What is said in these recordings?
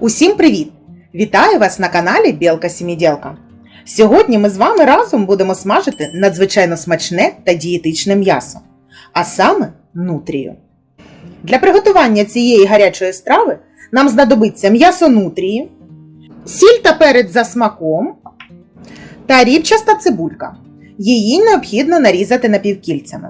Усім привіт! Вітаю вас на каналі Білка Сімідєлка. Сьогодні ми з вами разом будемо смажити надзвичайно смачне та дієтичне м'ясо, а саме нутрію. Для приготування цієї гарячої страви нам знадобиться м'ясо нутрії, сіль та перець за смаком та рібчаста цибулька. Її необхідно нарізати напівкільцями.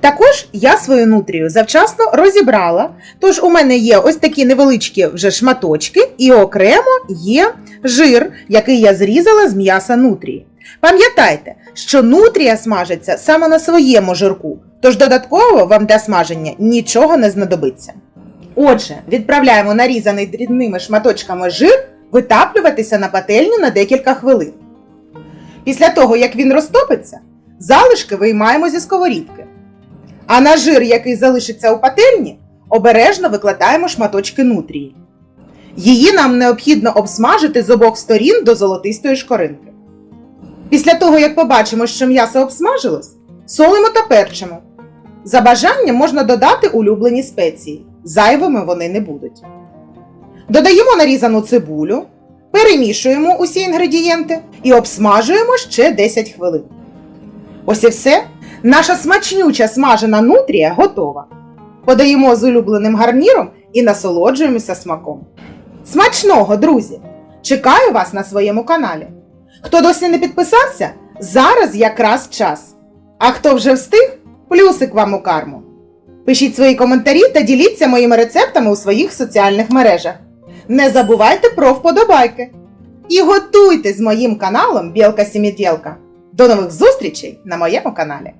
Також я свою нутрію завчасно розібрала, тож у мене є ось такі невеличкі вже шматочки, і окремо є жир, який я зрізала з м'яса нутрії. Пам'ятайте, що нутрія смажиться саме на своєму жирку, тож додатково вам для смаження нічого не знадобиться. Отже, відправляємо нарізаний дрібними шматочками жир витаплюватися на пательню на декілька хвилин. Після того, як він розтопиться, залишки виймаємо зі сковорідки. А на жир, який залишиться у пательні, обережно викладаємо шматочки нутрії. Її нам необхідно обсмажити з обох сторін до золотистої шкоринки. Після того, як побачимо, що м'ясо обсмажилось, солимо та перчимо. За бажанням можна додати улюблені спеції. Зайвими вони не будуть. Додаємо нарізану цибулю, перемішуємо усі інгредієнти і обсмажуємо ще 10 хвилин. Ось і все. Наша смачнюча смажена нутрія готова. Подаємо з улюбленим гарніром і насолоджуємося смаком. Смачного, друзі! Чекаю вас на своєму каналі. Хто досі не підписався, зараз якраз час. А хто вже встиг, плюсик вам у карму. Пишіть свої коментарі та діліться моїми рецептами у своїх соціальних мережах. Не забувайте про вподобайки. І готуйте з моїм каналом Білка Сімідєлка. До нових зустрічей на моєму каналі!